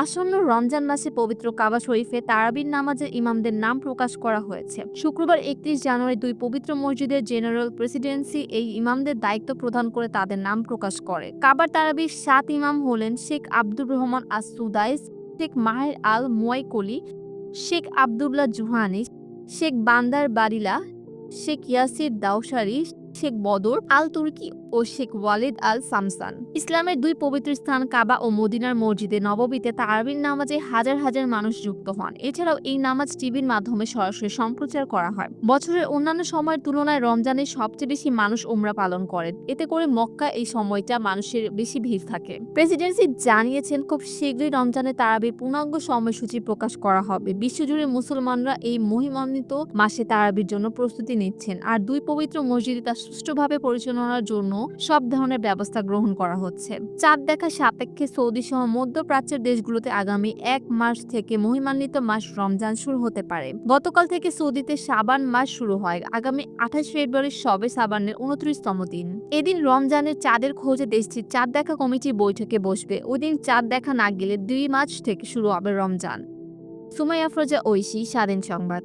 আসন্ন রমজান মাসে পবিত্র কাবা শরীফে তারাবির নামাজের ইমামদের নাম প্রকাশ করা হয়েছে। শুক্রবার একত্রিশ জানুয়ারি দুই পবিত্র মসজিদের জেনারেল প্রেসিডেন্সি এই ইমামদের দায়িত্ব প্রদান করে তাদের নাম প্রকাশ করে। কাবার তারাবির সাত ইমাম হলেন Sheikh Abdur Rahman As Sudais Sheikh Maher Al Muaiqly, Sheikh Abdullah Juhani, Sheikh Bandar Baleela, Sheikh Yasir দাওসারি Sheikh বদর আল তুর্কি ও শেখ ওয়ালিদ আল সামসান ইসলামের দুই পবিত্র স্থান কাবা ও মদিনার মসজিদে নববীতে তারাবির নামাজে হাজার হাজার মানুষ যুক্ত হন। এছাড়াও এই নামাজ টিভির মাধ্যমে সরাসরি সম্প্রচার করা হয়। বছরের অন্যান্য সময়ের তুলনায় রমজানে সবচেয়ে বেশি মানুষ ওমরা পালন করেন। এতে করে মক্কা এই সময়টা মানুষের বেশি ভিড় থাকে। প্রেসিডেন্সি জানিয়েছেন, খুব শীঘ্রই রমজানে তারাবির পূর্ণাঙ্গ সময়সূচি প্রকাশ করা হবে। বিশ্বজুড়ে মুসলমানরা এই মহিমান্বিত মাসে তারাবির জন্য প্রস্তুতি নিচ্ছেন। আর দুই পবিত্র মসজিদে তা সুষ্ঠুভাবে পরিচালনার জন্য সব ধরনের ব্যবস্থা গ্রহণ করা হচ্ছে। চাঁদ দেখা সাপেক্ষে সৌদি সহ মধ্যপ্রাচ্যের দেশগুলোতে আগামী এক মাস থেকে মহিমান্বিত মাস রমজান শুরু হতে পারে। গতকাল থেকে সৌদিতে সাবান মাস শুরু হয়। আগামী আঠাশ ফেব্রুয়ারি সবে সাবানের উনত্রিশতম দিন। এদিন রমজানের চাঁদের খোঁজে দেশটির চাঁদ দেখা কমিটি বৈঠকে বসবে। ওই দিন চাঁদ দেখা না গেলে দুই মার্চ থেকে শুরু হবে রমজান। সুমাইয়া ফরোজা ঐশী, স্বাধীন সংবাদ।